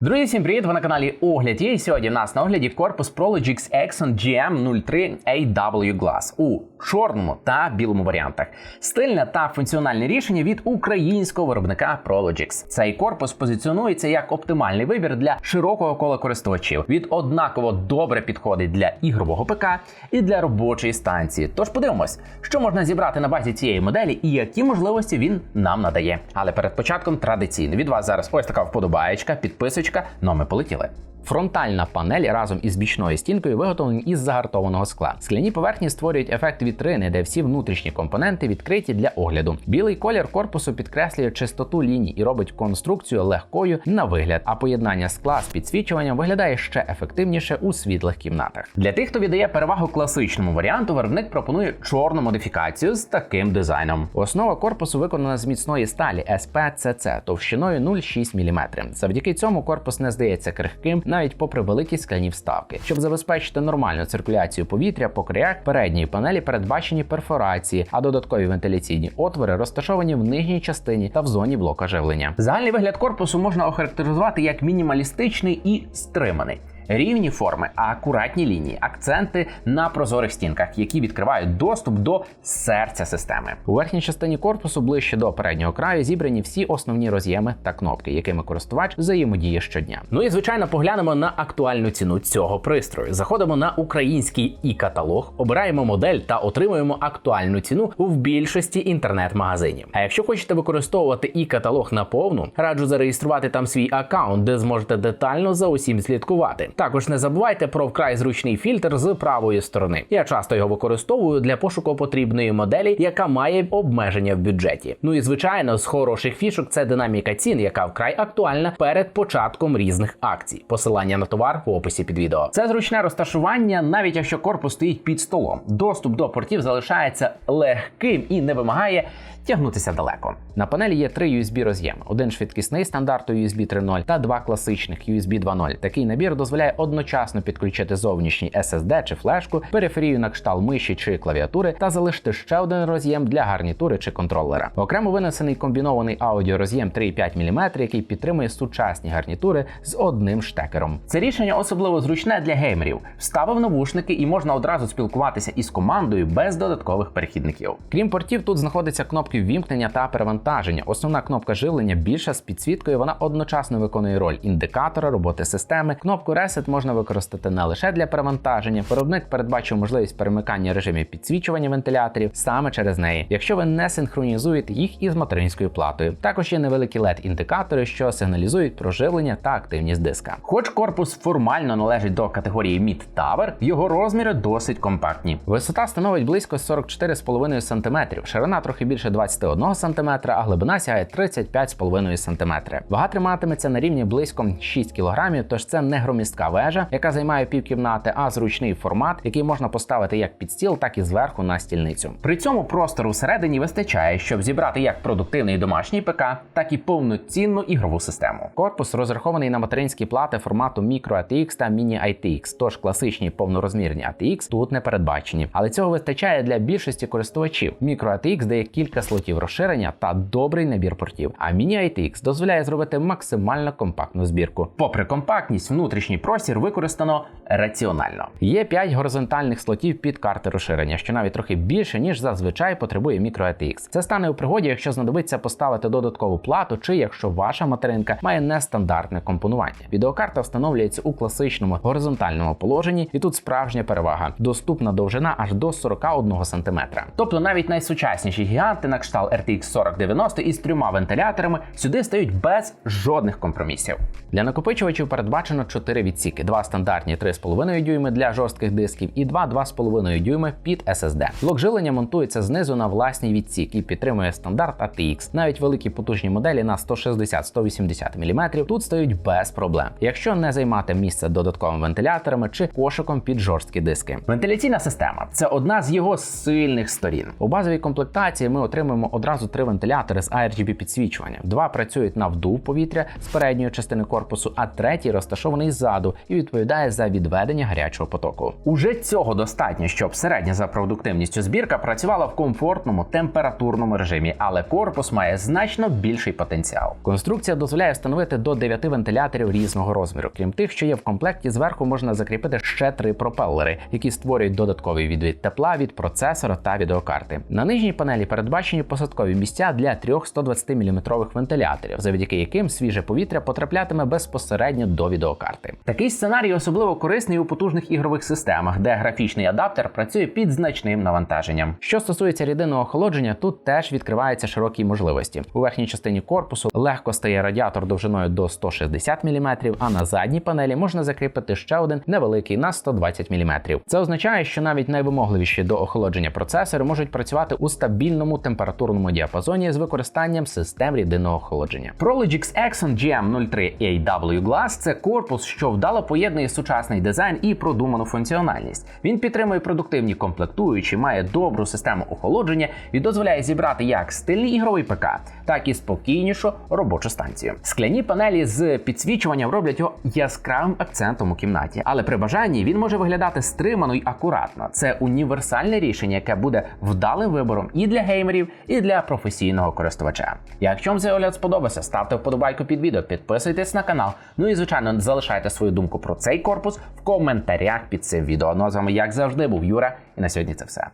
Друзі, всім привіт! Ви на каналі Огляд. є. І сьогодні в нас на огляді корпус Prologix Exxon GM03 AW Glass у чорному та білому варіантах. Стильне та функціональне рішення від українського виробника Prologix. Цей корпус позиціонується як оптимальний вибір для широкого кола користувачів. Від однаково добре підходить для ігрового ПК і для робочої станції. Тож подивимось, що можна зібрати на базі цієї моделі і які можливості він нам надає. Але перед початком традиційно від вас зараз ось така вподобаєчка, підписочка. Ну но ми полетіли. Фронтальна панель разом із бічною стінкою виготовлені із загартованого скла. Скляні поверхні створюють ефект вітрини, де всі внутрішні компоненти відкриті для огляду. Білий колір корпусу підкреслює чистоту ліній і робить конструкцію легкою на вигляд, а поєднання скла з підсвічуванням виглядає ще ефективніше у світлих кімнатах. Для тих, хто віддає перевагу класичному варіанту, виробник пропонує чорну модифікацію з таким дизайном. Основа корпусу виконана з міцної сталі SPCC товщиною 0,6 мм. Завдяки цьому корпус не здається крихким навіть попри великі скляні вставки. Щоб забезпечити нормальну циркуляцію повітря по краях передньої панелі передбачені перфорації, а додаткові вентиляційні отвори розташовані в нижній частині та в зоні блока живлення. Загальний вигляд корпусу можна охарактеризувати як мінімалістичний і стриманий. Рівні форми, а акуратні лінії, акценти на прозорих стінках, які відкривають доступ до серця системи. У верхній частині корпусу ближче до переднього краю зібрані всі основні роз'єми та кнопки, якими користувач взаємодіє щодня. Ну і звичайно, поглянемо на актуальну ціну цього пристрою. Заходимо на український і каталог, обираємо модель та отримуємо актуальну ціну в більшості інтернет-магазинів. А якщо хочете використовувати і каталог наповну, раджу зареєструвати там свій аккаунт, де зможете детально за усім слідкувати. Також не забувайте про вкрай зручний фільтр з правої сторони. Я часто його використовую для пошуку потрібної моделі, яка має обмеження в бюджеті. Ну і звичайно, з хороших фішок це динаміка цін, яка вкрай актуальна перед початком різних акцій. Посилання на товар в описі під відео. Це зручне розташування, навіть якщо корпус стоїть під столом. Доступ до портів залишається легким і не вимагає тягнутися далеко. На панелі є три USB роз'єми: один швидкісний стандарту USB 3.0 та два класичних USB 2.0. Такий набір дозволяє одночасно підключити зовнішній SSD чи флешку, периферію на кшталт миші чи клавіатури та залишити ще один роз'єм для гарнітури чи контролера. Окремо винесений комбінований аудіороз'єм 3,5 мм, який підтримує сучасні гарнітури з одним штекером. Це рішення особливо зручне для геймерів. Вставив навушники і можна одразу спілкуватися із командою без додаткових перехідників. Крім портів, тут знаходяться кнопки ввімкнення та перевантаження. Основна кнопка живлення більша з підсвіткою. Вона одночасно виконує роль індикатора роботи системи. Кнопку Reset можна використати не лише для перевантаження. Виробник передбачив можливість перемикання режимів підсвічування вентиляторів саме через неї, якщо ви не синхронізуєте їх із материнською платою. Також є невеликі led індикатори, що сигналізують про живлення та активність диска. Хоч корпус формально належить до категорії Mid Tower, його розміри досить компактні. Висота становить близько 44,5 см, ширина трохи більше 21 см, а глибина сягає 35,5 см. Вага триматиметься на рівні близько 6 кг, тож це не громістка вежа, яка займає півкімнати, а зручний формат, який можна поставити як під стіл, так і зверху на стільницю. При цьому простору всередині вистачає, щоб зібрати як продуктивний домашній ПК, так і повноцінну ігрову систему. Корпус розрахований на материнські плати формату Micro ATX та Mini ITX, тож класичні повнорозмірні ATX тут не передбачені. Але цього вистачає для більшості користувачів. Micro ATX дає кілька слотів розширення та добрий набір портів. А Mini ITX дозволяє зробити максимально компактну збірку. Попри компактність, внутрішній простір використано раціонально. Є 5 горизонтальних слотів під карти розширення, що навіть трохи більше ніж зазвичай потребує Micro ATX. Це стане у пригоді, якщо знадобиться поставити додаткову плату, чи якщо ваша материнка має нестандартне компонування. Відеокарта встановлюється у класичному горизонтальному положенні, і тут справжня перевага. Доступна довжина аж до 41 см. Тобто навіть найсучасніші гіганти на кшталт RTX 4090 із трьома вентиляторами сюди стають без жодних компромісів. Для накопичувачів передбачено 4 відсіки: два стандартні 3,5 дюйми для жорстких дисків і два 2,5 дюйми під SSD. Блок жилення монтується знизу на власній відсік і підтримує стандарт ATX. Навіть великі потужні моделі на 160-180 мм тут стають без проблем, якщо не займати місце додатковими вентиляторами чи кошиком під жорсткі диски. Вентиляційна система це одна з його сильних сторін. У базовій комплектації ми отримуємо одразу три вентилятори з RGB підсвічуванням. Два працюють на вдув повітря з передньої частини корпусу, а третій розташований ззаду заряду і відповідає за відведення гарячого потоку. Уже цього достатньо, щоб середня за продуктивністю збірка працювала в комфортному температурному режимі, але корпус має значно більший потенціал. Конструкція дозволяє встановити до 9 вентиляторів різного розміру. Крім тих, що є в комплекті, зверху можна закріпити ще три пропелери, які створюють додатковий відвід тепла від процесора та відеокарти. На нижній панелі передбачені посадкові місця для трьох 120 мм вентиляторів, завдяки яким свіже повітря потраплятиме безпосередньо до відеокарти. Такий сценарій особливо корисний у потужних ігрових системах, де графічний адаптер працює під значним навантаженням. Що стосується рідинного охолодження, тут теж відкриваються широкі можливості. У верхній частині корпусу легко стає радіатор довжиною до 160 мм, а на задній панелі можна закріпити ще один невеликий на 120 мм. Це означає, що навіть найвимогливіші до охолодження процесори можуть працювати у стабільному температурному діапазоні з використанням систем рідинного охолодження. Prologix Exxon GM03 AW Glass – це корпус, що вдало поєднує сучасний дизайн і продуману функціональність. Він підтримує продуктивні комплектуючі, має добру систему охолодження і дозволяє зібрати як стильний ігровий ПК, так і спокійнішу робочу станцію. Скляні панелі з підсвічуванням роблять його яскравим акцентом у кімнаті, але при бажанні він може виглядати стримано й акуратно. Це універсальне рішення, яке буде вдалим вибором і для геймерів, і для професійного користувача. Якщо вам цей огляд сподобався, ставте вподобайку під відео, підписуйтесь на канал. Ну і звичайно, залишайте свою думку про цей корпус в коментарях під цим відео. Ну а з вами, як завжди, був Юра, і на сьогодні це все.